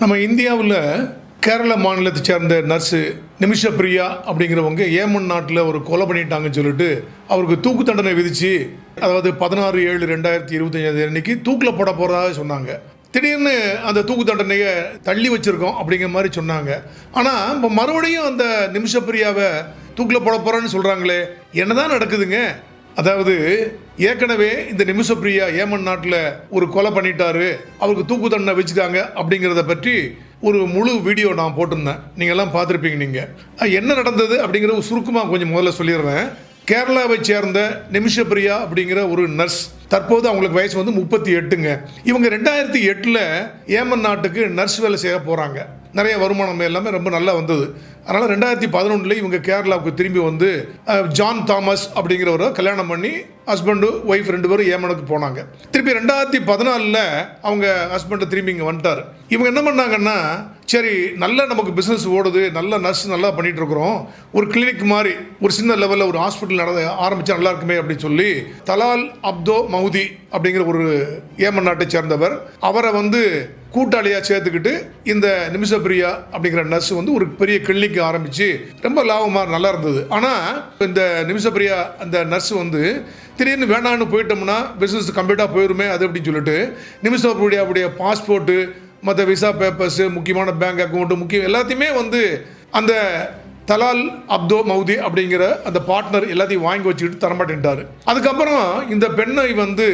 நம்ம இந்தியாவில் கேரள மாநிலத்தை சேர்ந்த நர்ஸு நிமிஷ பிரியா அப்படிங்கிறவங்க ஏமன் நாட்டில் ஒரு கொலை பண்ணிட்டாங்கன்னு சொல்லிட்டு அவருக்கு தூக்கு தண்டனை விதித்து அதாவது பதினாறு ஏழு ரெண்டாயிரத்தி இருபத்தஞ்சாவது அன்னைக்கு தூக்கில் போட போகிறதாக சொன்னாங்க. திடீர்னு அந்த தூக்கு தண்டனையை தள்ளி வச்சுருக்கோம் அப்படிங்கிற மாதிரி சொன்னாங்க. ஆனால் இப்போ மறுபடியும் அந்த நிமிஷ பிரியாவை தூக்கில் போட போகிறேன்னு சொல்கிறாங்களே என்னதான் நடக்குதுங்க? அதாவது ஏற்கனவே இந்த நிமிஷப்பிரியா ஏமன் நாட்டில் ஒரு கொலை பண்ணிட்டாரு அவருக்கு தூக்கு தண்டனை வச்சுட்டாங்க அப்படிங்கிறத பற்றி ஒரு முழு வீடியோ நான் போட்டிருந்தேன். நீங்கள் எல்லாம் பார்த்துருப்பீங்க நீங்கள் என்ன நடந்தது அப்படிங்கிறத சுருக்கமாக கொஞ்சம் முதல்ல சொல்லிடுறேன். கேரளாவை சேர்ந்த நிமிஷப்பிரியா அப்படிங்கிற ஒரு நர்ஸ் தற்போது அவங்களுக்கு வயசு வந்து முப்பத்தி எட்டுங்க. இவங்க ரெண்டாயிரத்தி எட்டில் ஏமன் நாட்டுக்கு நர்ஸ் வேலை செய்ய போகிறாங்க நிறைய வருமானம் எல்லாமே ரொம்ப நல்லா வந்தது. அதனால் ரெண்டாயிரத்தி பதினொன்றில் இவங்க கேரளாவுக்கு திரும்பி வந்து ஜான் தாமஸ் அப்படிங்கிறவரை கல்யாணம் பண்ணி ஹஸ்பண்டு ஒய்ஃப் ரெண்டு பேரும் ஏமனுக்கு போனாங்க. திருப்பி ரெண்டாயிரத்தி பதினாலில் அவங்க ஹஸ்பண்டு திரும்பி இங்கே வந்துட்டார். இவங்க என்ன பண்ணாங்கன்னா சரி நல்லா நமக்கு பிஸ்னஸ் ஓடுது நல்ல நர்ஸ் நல்லா பண்ணிகிட்ருக்குறோம் இருக்கிறோம். ஒரு கிளினிக் மாதிரி ஒரு சின்ன லெவலில் ஒரு ஹாஸ்பிட்டல் நடந்த ஆரம்பித்தா நல்லா இருக்குமே அப்படின்னு சொல்லி தலால் அப்தோ மவுதி அப்படிங்கிற ஒரு ஏமன் நாட்டை சேர்ந்தவர் அவரை வந்து கூட்டாளியாக சேர்த்துக்கிட்டு இந்த நிமிஷப்பிரியா அப்படிங்கிற நர்ஸ் வந்து ஒரு பெரிய கிளினிக் ஆரம்பித்து ரொம்ப லாபமாக நல்லா இருந்தது. ஆனால் இந்த நிமிஷப்பிரியா அந்த நர்ஸ் வந்து திடீர்னு வேணான்னு போயிட்டோம்னா பிஸ்னஸ் கம்ப்ளீட்டாக போயிருமே அது அப்படின்னு சொல்லிட்டு நிமிஷப்பிரியாவுடைய பாஸ்போர்ட்டு மற்ற விசா பேப்பர்ஸு முக்கியமான பேங்க் அக்கௌண்ட்டு முக்கியம் எல்லாத்தையுமே வந்து அந்த தலால் அப்தோ மௌதி அப்படிங்கிற அந்த பார்ட்னர் எல்லாத்தையும் வாங்கி வச்சுக்கிட்டு தரமாட்டேன்ட்டாரு. அதுக்கப்புறம் இந்த பெண்ணை வந்து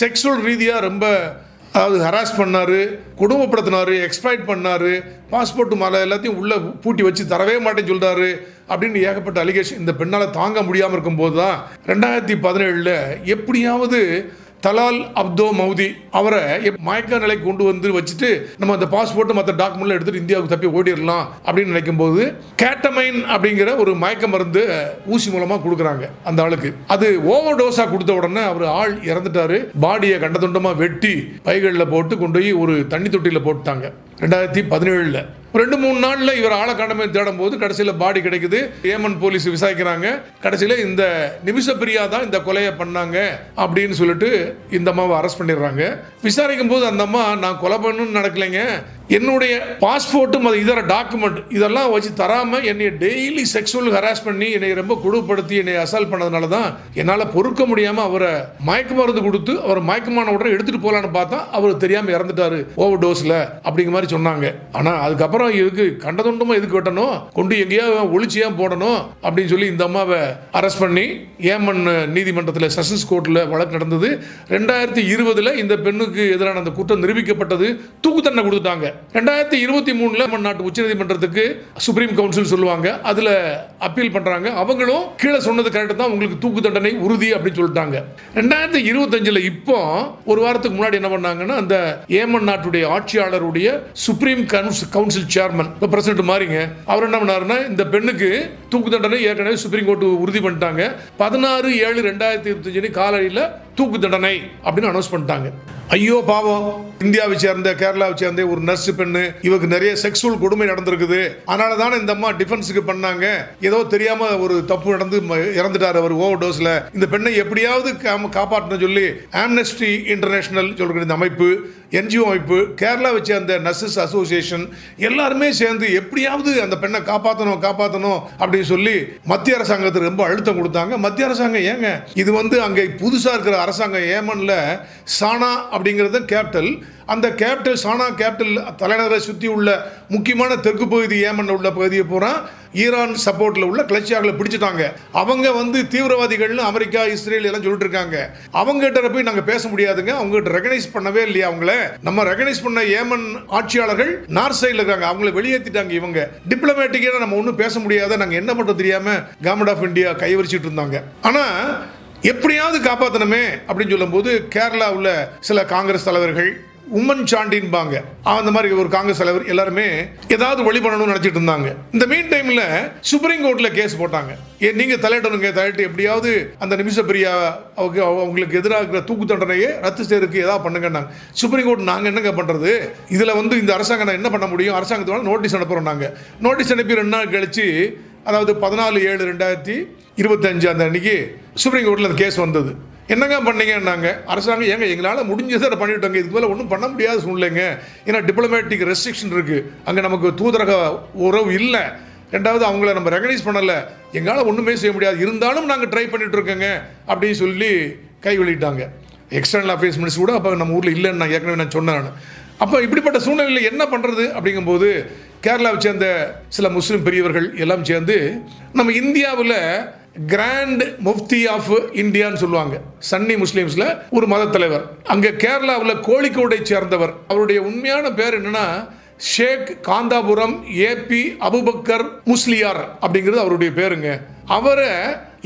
செக்ஷுவல் ரீதியாக ரொம்ப அதாவது ஹராஸ் பண்ணார் குடும்பப்படுத்தினார் எக்ஸ்ப்ளாய்ட் பண்ணாரு பாஸ்போர்ட் மாலை எல்லாத்தையும் உள்ளே பூட்டி வச்சு தரவே மாட்டேன்னு சொல்கிறாரு அப்படின்னு ஏகப்பட்ட அலிகேஷன் இந்த பெண்ணால் தாங்க முடியாமல் இருக்கும்போது தான் ரெண்டாயிரத்தி பதினேழில் எப்படியாவது தலால் அப்தோ மௌதி அவரை மயக்க நிலைக்கு கொண்டு வந்து வச்சுட்டு நம்ம அந்த பாஸ்போர்ட் மற்ற டாக்குமெண்ட்லாம் எடுத்துட்டு இந்தியாவுக்கு தப்பி ஓடிடலாம் அப்படின்னு நினைக்கும் போது கேட்டமைன் அப்படிங்கிற ஒரு மயக்க மருந்து ஊசி மூலமா கொடுக்குறாங்க அந்த ஆளுக்கு. அது ஓவர் டோஸா கொடுத்த உடனே அவர் ஆள் இறந்துட்டாரு. பாடியை கண்டதுண்டமா வெட்டி பைகளில் போட்டு கொண்டு போய் ஒரு தண்ணி தொட்டியில் போட்டுட்டாங்க ரெண்டாயிரத்தி பதினேழில். ரெண்டு மூணு நாளில் இவர் ஆளை காணமே தேடும் போது கடைசியில் பாடி கிடைக்குது. ஏமன் போலீஸ் விசாரிக்கிறாங்க. கடைசியில் இந்த நிமிஷ பிரியா தான் இந்த கொலையை பண்ணாங்க அப்படின்னு சொல்லிட்டு இந்த அம்மாவை அரெஸ்ட் பண்ணிடுறாங்க. விசாரிக்கும் போது அந்த அம்மா நான் கொலை பண்ணணும்னு நடக்கலைங்க. என்னுடைய பாஸ்போர்ட்டும் அது இதர டாக்குமெண்ட் இதெல்லாம் வச்சு தராமல் என்னை டெய்லி செக்ஸுவல் ஹராஸ் பண்ணி என்னை ரொம்ப கொடுப்படுத்தி என்னை அசால் பண்ணதுனால தான் என்னால் பொறுக்க முடியாமல் அவரை மயக்க மருந்து கொடுத்து அவர் மயக்கமான உடனே எடுத்துகிட்டு போகலான்னு பார்த்தா அவர் தெரியாமல் இறந்துட்டாரு ஓவர் டோஸில் அப்படிங்கிற மாதிரி சொன்னாங்க. ஆனால் அதுக்கப்புறம் இதுக்கு கண்டதுண்டமாக எதுக்கு வெட்டணும்? கொண்டு எங்கேயாவது ஒளிச்சியா போடணும்? அப்படின்னு சொல்லி இந்த அம்மாவை அரெஸ்ட் பண்ணி ஏமன் நீதிமன்றத்தில் செஷன்ஸ் கோர்ட்டில் வழக்கு நடந்தது. ரெண்டாயிரத்தி இருபதில் இந்த பெண்ணுக்கு எதிரான அந்த குற்றம் நிரூபிக்கப்பட்டது. தூக்கு தண்டனை கொடுத்துட்டாங்க. ரெண்டாயிரத்தி இருபத்தி மூணுல நம்ம நாட்டு உச்சநீதிமன்றத்துக்கு சுப்ரீம் கவுன்சில் சொல்லுவாங்க. அதுல அப்பீல் பண்றாங்க. அவங்களும் கீழே சொன்னது கரெக்ட் தான். உங்களுக்கு தூக்கு தண்டனை உறுதி அப்படின்னு சொல்லிட்டாங்க. ரெண்டாயிரத்தி இருபத்தஞ்சுல இப்போ ஒரு வாரத்துக்கு முன்னாடி என்ன பண்ணாங்கன்னா அந்த ஏமன் நாட்டுடைய ஆட்சியாளருடைய சுப்ரீம் கவுன்சில் சேர்மன் இப்போ பிரசிடண்ட் மாறிங்க. அவர் என்ன பண்ணாருன்னா இந்த பெண்ணுக்கு தூக்கு தண்டனை ஏற்கனவே சுப்ரீம் கோர்ட் உறுதி பண்ணிட்டாங்க. பதினாறு ஏழு ரெண்டாயிரத்தி இருபத்தஞ்சு காலையில் தூக்கு தண்டனை அப்படின்னு அனௌன்ஸ் பண்ணிட்டாங்க. ஐயோ பாவம். இந்தியாவை சேர்ந்த கேரளாவை சேர்ந்த ஒரு நர்ஸ் பெண்ணு. இவருக்கு நிறைய செக்ஸுவல் கொடுமை நடந்திருக்குது. அதனால தானே இந்த அம்மா டிஃபென்ஸுக்கு பண்ணாங்க. ஏதோ தெரியாம ஒரு தப்பு நடந்து ம- அவர் ஓவர் டோஸ்ல இந்த பெண்ணை எப்படியாவது காப்பாற்றணும் சொல்லி ஆம்னஸ்டி இன்டர்நேஷனல் சொல்கிற இந்த அமைப்பு என்ஜிஓ அமைப்பு கேரளாவை சேர்ந்த நர்சஸ் அசோசியேஷன் எல்லாருமே சேர்ந்து எப்படியாவது அந்த பெண்ணை காப்பாற்றணும் காப்பாற்றணும் அப்படின்னு சொல்லி மத்திய அரசாங்கத்துக்கு ரொம்ப அழுத்தம் கொடுத்தாங்க. மத்திய அரசாங்கம் ஏங்க? இது வந்து அங்கே புதுசாக இருக்கிற அரசாங்கம் ஏமனில் சானா அப்படிங்கிறது கேபிட்டல். அந்த கேபிட்டல் சானா கேபிட்டல் தலைநகரை சுற்றி உள்ள முக்கியமான தெற்கு பகுதி ஏமன் உள்ள பகுதியை பூரா ஈரான் சப்போர்ட்டில் உள்ள கிளர்ச்சியாளர்களை பிடிச்சிட்டாங்க. அவங்க வந்து தீவிரவாதிகள்னு அமெரிக்கா இஸ்ரேல் எல்லாம் சொல்லிட்டு இருக்காங்க. அவங்க கிட்ட போய் நாங்கள் பேச முடியாதுங்க. அவங்க ரெகனைஸ் பண்ணவே இல்லையா அவங்கள? நம்ம ரெகனைஸ் பண்ண ஏமன் ஆட்சியாளர்கள் நார்த் சைடில் இருக்காங்க. அவங்கள வெளியேற்றிட்டாங்க இவங்க. டிப்ளமேட்டிக்காக நம்ம ஒன்றும் பேச முடியாத நாங்கள் என்ன பண்ணுறது தெரியாமல் கவர்மெண்ட் ஆஃப் இந்தியா கைவரிச்சிட்டு இருந்தாங்க. ஆனால் எப்படியாவது காப்பாற்றணுமே அப்படின்னு சொல்லும்போது கேரளாவில் சில காங்கிரஸ் தலைவர்கள் உம்மன் சாண்டின்பாங்க அந்த மாதிரி ஒரு காங்கிரஸ் தலைவர் எல்லாருமே ஏதாவது வழி பண்ணணும்னு நினைச்சிட்டு இருந்தாங்க. இந்த மீன் டைம்ல சுப்ரீம் கோர்ட்ல கேஸ் போட்டாங்க. ஏ நீங்க தலையிடணுங்க தலையிட்டு எப்படியாவது அந்த நிமிஷ பிரியா அவங்க அவங்களுக்கு எதிராக இருக்கிற தூக்கு தண்டனையை ரத்து செய்யறதுக்கு ஏதாவது பண்ணுங்கன்னாங்க. சுப்ரீம் கோர்ட் நாங்கள் என்னங்க பண்றது? இதுல வந்து இந்த அரசாங்கம் நான் என்ன பண்ண முடியும்? அரசாங்கத்தோட நோட்டீஸ் அனுப்புறோம் நாங்க. நோட்டீஸ் அனுப்பி ரெண்டு நாள் கழிச்சு அதாவது பதினாலு ஏழு ரெண்டாயிரத்தி இருபத்தஞ்சு அந்த அன்னைக்கு சுப்ரீம் கோர்ட்டில் அந்த கேஸ் வந்தது. என்னங்க பண்ணீங்கன்னாங்க? அரசாங்கம் ஏங்க எங்களால் முடிஞ்சதை அதை பண்ணிவிட்டோங்க. இதுக்கு மேலே ஒன்றும் பண்ண முடியாத சூழ்நிலைங்க. ஏன்னா டிப்ளமேட்டிக் ரெஸ்ட்ரிக்ஷன் இருக்குது அங்கே நமக்கு தூதரக உறவு இல்லை. ரெண்டாவது அவங்கள நம்ம ரெகனைஸ் பண்ணலை. எங்களால் ஒன்றுமே செய்ய முடியாது. இருந்தாலும் நாங்கள் ட்ரை பண்ணிகிட்ருக்கோங்க அப்படின்னு சொல்லி கை வெளியிட்டாங்க எக்ஸ்டர்னல் அஃபேர்ஸ் மினிஸ்டர் கூட அப்போ நம்ம ஊரில் இல்லைன்னு நான் ஏற்கனவே நான் சொன்னேன் நான். அப்போ இப்படிப்பட்ட சூழ்நிலையில் என்ன பண்ணுறது அப்படிங்கும்போது கேரளாவை சேர்ந்த சில முஸ்லீம் பெரியவர்கள் எல்லாம் சேர்ந்து நம்ம இந்தியாவில் கிராண்ட் முஃப்தி ஆஃப் இந்தியான்னு சொல்லுவாங்க. சன்னி முஸ்லீம்ஸில் ஒரு மத தலைவர் அங்கே கேரளாவில் கோழிக்கோடை சேர்ந்தவர். அவருடைய உண்மையான பேர் என்னன்னா ஷேக் காந்தாபுரம் ஏபி அபுபக்கர் முஸ்லியார் அப்படிங்கிறது அவருடைய பேருங்க. அவரை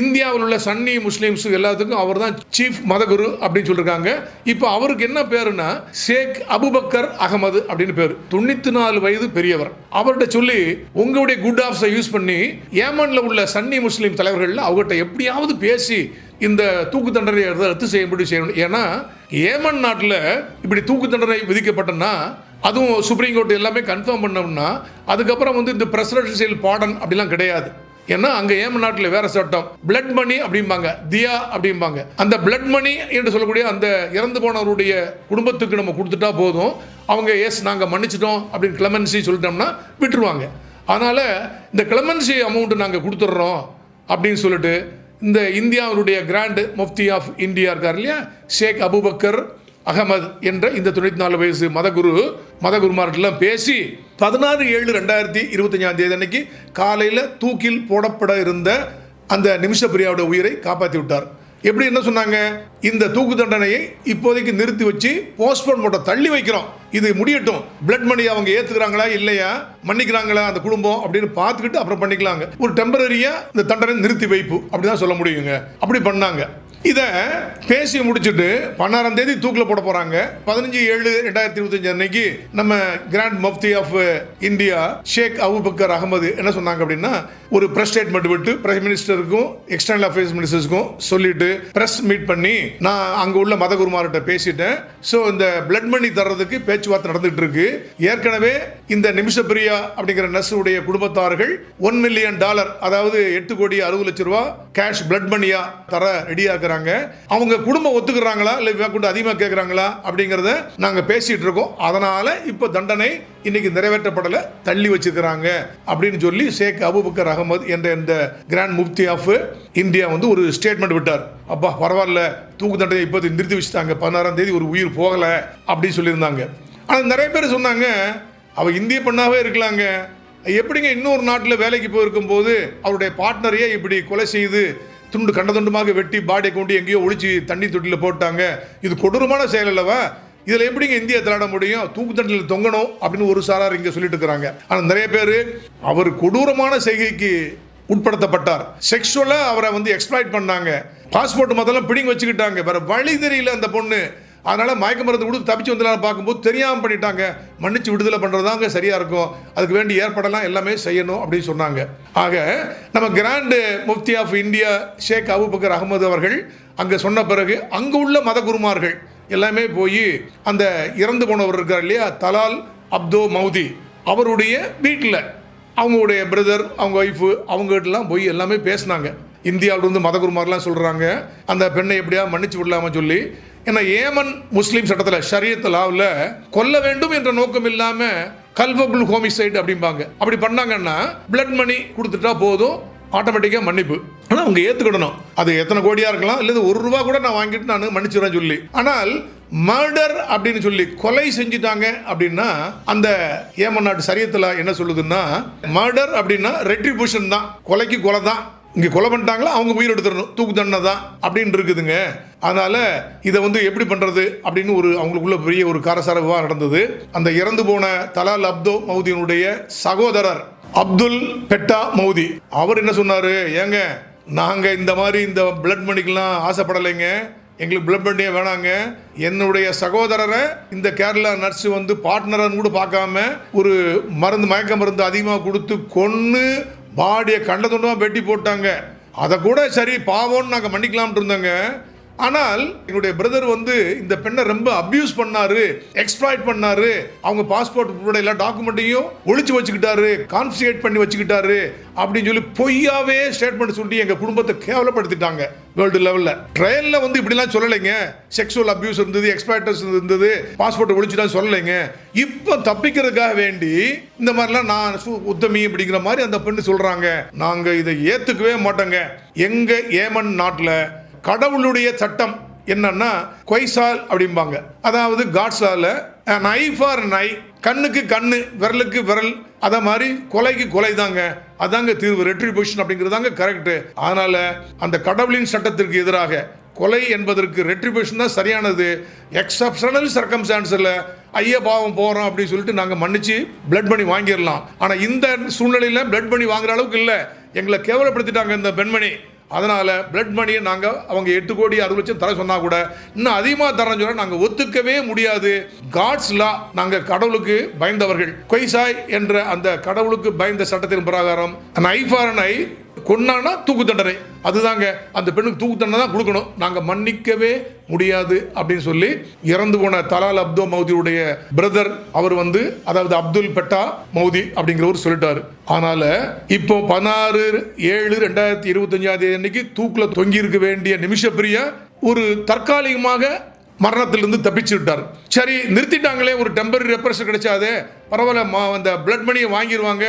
இந்தியாவில் உள்ள சன்னி முஸ்லீம்ஸ் எல்லாத்துக்கும் அவர் தான் சீஃப் மதகுரு அப்படின்னு சொல்லியிருக்காங்க இப்போ அவருக்கு என்ன பேருன்னா ஷேக் அபுபக்கர் அகமது அப்படின்னு பேர். தொண்ணூத்தி நாலு வயது பெரியவர். அவர்கிட்ட சொல்லி உங்களுடைய குட் ஆஃப்ஸை யூஸ் பண்ணி ஏமன்ல உள்ள சன்னி முஸ்லீம் தலைவர்கள் அவர்கிட்ட எப்படியாவது பேசி இந்த தூக்கு தண்டனை ரத்து செய்ய முடியும் செய்யணும். ஏன்னா ஏமன் நாட்டில் இப்படி தூக்கு தண்டனை விதிக்கப்பட்டனா அதுவும் சுப்ரீம் கோர்ட் எல்லாமே கன்ஃபார்ம் பண்ணோம்னா அதுக்கப்புறம் வந்து இந்த பிரசிடென்சியல் பாடன் அப்படிலாம் கிடையாது. ஏன்னா அங்க ஏம நாட்டில் வேற சட்டம். பிளட் மணி அப்படிம்பாங்க. தியா அப்படிம்பாங்க. அந்த பிளட் மணி என்று சொல்லக்கூடிய அந்த இறந்து போனவருடைய குடும்பத்துக்கு நம்ம கொடுத்துட்டா போதும். அவங்க எஸ் நாங்கள் மன்னிச்சிட்டோம் அப்படின்னு கிளமன்சி சொல்லிட்டோம்னா விட்டுருவாங்க. அதனால இந்த கிளமன்சி அமௌண்ட் நாங்கள் கொடுத்துட்றோம் அப்படின்னு சொல்லிட்டு இந்த இந்தியாவுடைய கிராண்ட் முஃப்தி ஆஃப் இந்தியா இருக்கார் இல்லையா? ஷேக் அபுபக்கர் அகமது என்ற இந்த தொண்ணூற்றி நாலு வயசு மதகுரு மத மதகுருமார்கிட்டலாம் பேசி பதினாறு ஏழு ரெண்டாயிரத்தி இருபத்தஞ்சாம் தேதி அன்னைக்கு காலையில் தூக்கில் போடப்பட இருந்த அந்த நிமிஷ பிரியாவோட உயிரை காப்பாற்றி விட்டார். எப்படி என்ன சொன்னாங்க? இந்த தூக்கு தண்டனையை இப்போதைக்கு நிறுத்தி வச்சு போஸ்ட்போன் போட்ட தள்ளி வைக்கிறோம். இது முடியட்டும். பிளட் மணி அவங்க ஏத்துக்கிறாங்களா? இல்லையா? மன்னிக்கிறாங்களா? அந்த குடும்பம்? அப்படின்னு பார்த்துக்கிட்டு அப்புறம் பண்ணிக்கலாங்க. ஒரு டெம்பரரியா இந்த தண்டனை நிறுத்தி வைப்பு. அப்படிதான் சொல்ல முடியுங்க. அப்படி பண்ணாங்க. இதை பேசி முடிச்சுட்டு பன்னாறாம் தேதி தூக்கில் போட போறாங்க. பதினஞ்சு ஏழு ரெண்டாயிரத்தி இருபத்தஞ்சு அன்னைக்கு நம்ம grand mufti of India Sheikh Aboobacker Ahmad என்ன சொன்னாங்க அப்படின்னா ஒரு பிரஸ் ஸ்டேட்மெண்ட் விட்டு பிரைம் மினிஸ்டருக்கும் எக்ஸ்டர்னல் அஃபேர்ஸ் மினிஸ்டருக்கும் சொல்லிட்டு பிரஸ் மீட் பண்ணி நான் அங்கே உள்ள மதகுருமார்கிட்ட பேசிட்டேன். ஸோ இந்த பிளட் மணி தர்றதுக்கு பேச்சுவார்த்தை நடந்துட்டு இருக்கு. ஏற்கனவே இந்த நிமிஷ பிரியா அப்படிங்கிற நர்ஸுடைய குடும்பத்தார்கள் ஒன் மில்லியன் டாலர் அதாவது எட்டு கோடி அறுபது லட்ச ரூபா கேஷ் பிளட் மணியா தர ரெடியா கேட்குறாங்க அவங்க குடும்பம் ஒத்துக்கிறாங்களா? இல்லை கொண்டு அதிகமாக கேட்குறாங்களா அப்படிங்கிறத நாங்கள் பேசிகிட்டு இருக்கோம். அதனால் இப்போ தண்டனை இன்னைக்கு நிறைவேற்றப்படலை. தள்ளி வச்சிருக்கிறாங்க. அப்படின்னு சொல்லி ஷேக் அபுபக்கர் அகமது என்ற இந்த கிராண்ட் முஃப்தி ஆஃப் இந்தியா வந்து ஒரு ஸ்டேட்மெண்ட் விட்டார். அப்பா பரவாயில்ல. தூக்கு தண்டனை இப்போ நிறுத்தி வச்சுட்டாங்க. பதினாறாம் தேதி ஒரு உயிர் போகலை அப்படின்னு சொல்லியிருந்தாங்க. ஆனால் நிறைய பேர் சொன்னாங்க அவள் இந்திய பெண்ணாகவே இருக்கலாங்க. எப்படிங்க இன்னொரு நாட்டில் வேலைக்கு போயிருக்கும் போது அவருடைய பார்ட்னரையே இப்படி கொலை செய்து துண்டு கண்ட துண்டுமாக வெட்டி பாடியை கொண்டு எங்கேயோ ஒழிச்சு தண்ணி தொட்டியில் போட்டாங்க. இது கொடூரமான செயல் அல்லவா? இதில் எப்படிங்க இந்தியா திராட முடியும்? தூக்கு தண்டில் தொங்கணும் அப்படின்னு ஒரு சாரார் இங்கே சொல்லிட்டு இருக்கிறாங்க. ஆனால் நிறைய பேர் அவர் கொடூரமான செய்கைக்கு உட்படுத்தப்பட்டார். செக்ஷுவலாக அவரை வந்து எக்ஸ்பிளாய்ட் பண்ணாங்க. பாஸ்போர்ட் முதல்ல பிடிங்க வச்சுக்கிட்டாங்க. வேற வழி தெரியல அந்த பொண்ணு. அதனால் மயக்க மருந்து கொடுத்து தப்பிச்சு வந்தலாம் பார்க்கும்போது தெரியாமல் பண்ணிட்டாங்க. மன்னிச்சு விடுதலை பண்ணுறதாங்க சரியாக இருக்கும். அதுக்கு வேண்டிய ஏற்படலாம் எல்லாமே செய்யணும் அப்படின்னு சொன்னாங்க. ஆக நம்ம grand mufti of India Sheikh Aboobacker Ahmad அவர்கள் அங்கே சொன்ன பிறகு அங்கே உள்ள மதகுருமார்கள் எல்லாமே போய் அந்த இறந்து போனவர் இருக்கார் இல்லையா? தலால் அப்தோ மௌதி. அவருடைய வீட்டில் அவங்களுடைய பிரதர் அவங்க ஒய்ஃபு அவங்ககிட்டலாம் போய் எல்லாமே பேசினாங்க. இந்தியாவிலிருந்து இருந்து சொல்கிறாங்க அந்த பெண்ணை எப்படியா மன்னிச்சு விடலாமா சொல்லி ஏன்னா ஏமன் முஸ்லீம் சட்டத்தில் ஷரியத் லாவில் கொல்ல வேண்டும் என்ற நோக்கம் இல்லாமல் கல்பபுல் ஹோமிசைட் அப்படிம்பாங்க. அப்படி பண்ணாங்கன்னா பிளட் மணி கொடுத்துட்டா போதும் ஆட்டோமேட்டிக்காக மன்னிப்பு. ஆனால் அவங்க ஏற்றுக்கிடணும் அது எத்தனை கோடியாக இருக்கலாம் இல்லை ஒரு ரூபா கூட நான் வாங்கிட்டு நான் மன்னிச்சுறேன் சொல்லி. ஆனால் மர்டர் அப்படின்னு சொல்லி கொலை செஞ்சுட்டாங்க அப்படின்னா அந்த ஏமன் நாட்டு சரியத்தில் என்ன சொல்லுதுன்னா மர்டர் அப்படின்னா ரெட்ரிபியூஷன் தான். கொலைக்கு கொலை தான். இங்கே கொலை பண்ணிட்டாங்களா அவங்க உயிர் எடுத்துடணும். தூக்கு தண்டனை தான். அப்படின்னு இருக்குதுங்க. அதனால் இதை வந்து எப்படி பண்ணுறது அப்படின்னு ஒரு அவங்களுக்குள்ள பெரிய ஒரு காரசார விவாதம் நடந்தது. அந்த இறந்து போன தலால் அப்தோ மௌதியினுடைய சகோதரர் அப்துல் பெட்டா மௌதி அவர் என்ன சொன்னார்? ஏங்க நாங்கள் இந்த மாதிரி இந்த பிளட் மணிக்கெலாம் ஆசைப்படலைங்க. எங்களுக்கு பிளட் பண்ணியே வேணாங்க? என்னுடைய சகோதரரை இந்த கேரளா நர்ஸு வந்து பார்ட்னர்னு கூட பார்க்காம ஒரு மருந்து மயக்க மருந்து அதிகமாக கொடுத்து கொன்று பாடியை கண்ட துண்டமாக வெட்டி போட்டாங்க. அதை கூட சரி பாவம்னு நாங்கள் மன்னிக்கலாம்னு இருந்தோங்க. ஆனால் என்னுடைய பிரதர் வந்து இந்த பெண்ணை ரொம்ப அப்யூஸ் பண்ணாரு எக்ஸ்ப்ளாய்ட் பண்ணாரு. அவங்க பாஸ்போர்ட் உட்பட எல்லா டாக்குமெண்ட்டையும் ஒழிச்சு வச்சுக்கிட்டாரு கான்ஃபிகேட் பண்ணி வச்சுக்கிட்டாரு அப்படின்னு சொல்லி பொய்யாவே ஸ்டேட்மெண்ட் சொல்லி எங்க குடும்பத்தை கேவலப்படுத்திட்டாங்க வேர்ல்டு லெவல்ல ட்ரையல்ல வந்து இப்படிலாம் சொல்லலைங்க. செக்ஷுவல் அபியூஸ் இருந்தது எக்ஸ்பைட்டர்ஸ் இருந்தது பாஸ்போர்ட் ஒழிச்சுலாம் சொல்லலைங்க. இப்போ தப்பிக்கிறதுக்காக வேண்டி இந்த மாதிரிலாம் நான் உத்தமி அப்படிங்கிற மாதிரி அந்த பெண்ணு சொல்றாங்க. நாங்க இதை ஏத்துக்கவே மாட்டோங்க. எங்க ஏமன் நாட்டில் கடவுளுடைய சட்டம் என்னன்னா கொய்சால் அப்படிம்பாங்க. அதாவது காட்ஸால ஐ ஃபார் நை கண்ணுக்கு கண்ணு விரலுக்கு விரல் அத மாதிரி கொலைக்கு கொலை தாங்க அதாங்க தீர்வு ரெட்ரிபியூஷன் அப்படிங்கிறது தாங்க கரெக்டு அதனால அந்த கடவுளின் சட்டத்திற்கு எதிராக கொலை என்பதற்கு ரெட்ரிபியூஷன் தான் சரியானது. எக்ஸப்ஷனல் சர்க்கம்ஸ்டான்ஸில் ஐய பாவம் போகிறோம் அப்படின்னு சொல்லிட்டு நாங்கள் மன்னிச்சு பிளட் பண்ணி வாங்கிடலாம். ஆனால் இந்த சூழ்நிலையில் பிளட் பண்ணி வாங்குற அளவுக்கு இல்லை. எங்களை கேவலப்படுத்திட்டாங்க இந்த பெண்மணி. அதனால் பிளட் மணியை நாங்கள் அவங்க எட்டு கோடி அறுபது லட்சம் தர சொன்னால் கூட இன்னும் அதிகமாக தரேன்னு சொல்ல நாங்கள் ஒத்துக்கவே முடியாது. காட்ஸ் லா நாங்கள் கடவுளுக்கு பயந்தவர்கள். கொய்சாய் என்ற அந்த கடவுளுக்கு பயந்த சட்டத்தின் பிரகாரம் ஐ ஃபார் ஐ கொன்னானா தூக்கு தண்டனை. அதுதாங்க அந்த பெண்ணுக்கு தூக்கு தண்டனை தான் கொடுக்கணும். நாங்கள் மன்னிக்கவே முடியாது அப்படின்னு சொல்லி இறந்து போன தலால் அப்தோ மௌதியுடைய பிரதர் அவர் வந்து அதாவது அப்துல் பெட்டா மௌதி அப்படிங்கிறவர் சொல்லிட்டாரு. அதனால இப்போ பதினாறு ஏழு ரெண்டாயிரத்தி இருபத்தஞ்சாம் தேதி அன்னைக்கு தூக்கில் தொங்கி இருக்க வேண்டிய நிமிஷப்பிரியா ஒரு தற்காலிகமாக மரணத்திலிருந்து தப்பிச்சு விட்டார். சரி நிறுத்திட்டாங்களே ஒரு டெம்பரரி ரெப்ரஷன் கிடைச்சாதே பரவாயில்ல மா- அந்த பிளட் மணியை வாங்கிடுவாங்க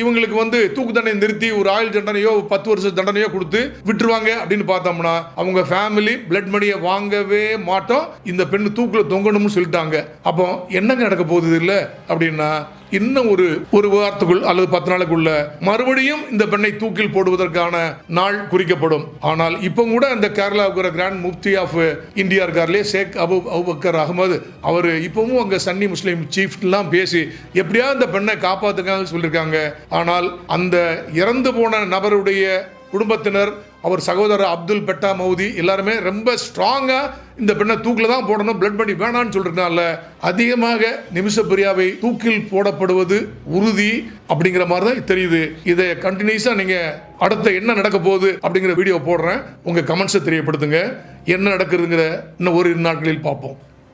இவங்களுக்கு வந்து தூக்கு தண்டனை நிறுத்தி ஒரு ஆயுள் தண்டனையோ பத்து வருஷ தண்டனையோ கொடுத்து விட்டுருவாங்க அப்படின்னு பார்த்தோம்னா அவங்க ஃபேமிலி பிளட் மணியை வாங்கவே மாட்டோம். இந்த பெண் தூக்கில் தொங்கணும்னு சொல்லிட்டாங்க. அப்போ என்னங்க நடக்க போகுது இல்லை அப்படின்னா இன்னும் ஒரு ஒரு வாரத்துக்குள் அல்லது பத்து நாளுக்குள்ள மறுபடியும் இந்த பெண்ணை தூக்கில் போடுவதற்கான நாள் குறிக்கப்படும். ஆனால் இப்போ கூட அந்த கேரளாவுக்குற கிராண்ட் முஃப்தி ஆஃப் இந்தியா இருக்கார்லே ஷேக் அபு அபுபக்கர் அகமது. அவர் இப்பவும் அங்கே சன்னி முஸ்லீம் சீஃப்லாம் பேசி எப்படியா அந்த பெண்ணை காப்பாத்துக்காங்க சொல்லியிருக்காங்க ஆனால் அந்த இறந்து போன நபருடைய குடும்பத்தினர் அவர் சகோதரர் அப்துல் பெட்டா மௌதி எல்லாருமே ரொம்ப ஸ்ட்ராங்காக இந்த பெண்ணை தூக்கில் தான் போடணும் பிளட் பண்ணி வேணான்னு சொல்கிறதுனால அதிகமாக நிமிஷப்பிரியாவை தூக்கில் போடப்படுவது உறுதி அப்படிங்கிற மாதிரி தான் தெரியுது. இதை கண்டினியூஸாக நீங்கள் அடுத்த என்ன நடக்க போகுது அப்படிங்கிற வீடியோ போடுறேன். உங்கள் கமெண்ட்ஸை தெரியப்படுத்துங்க. என்ன நடக்குதுங்கிற இன்னும் ஒரு நாட்களில் பார்ப்போம்.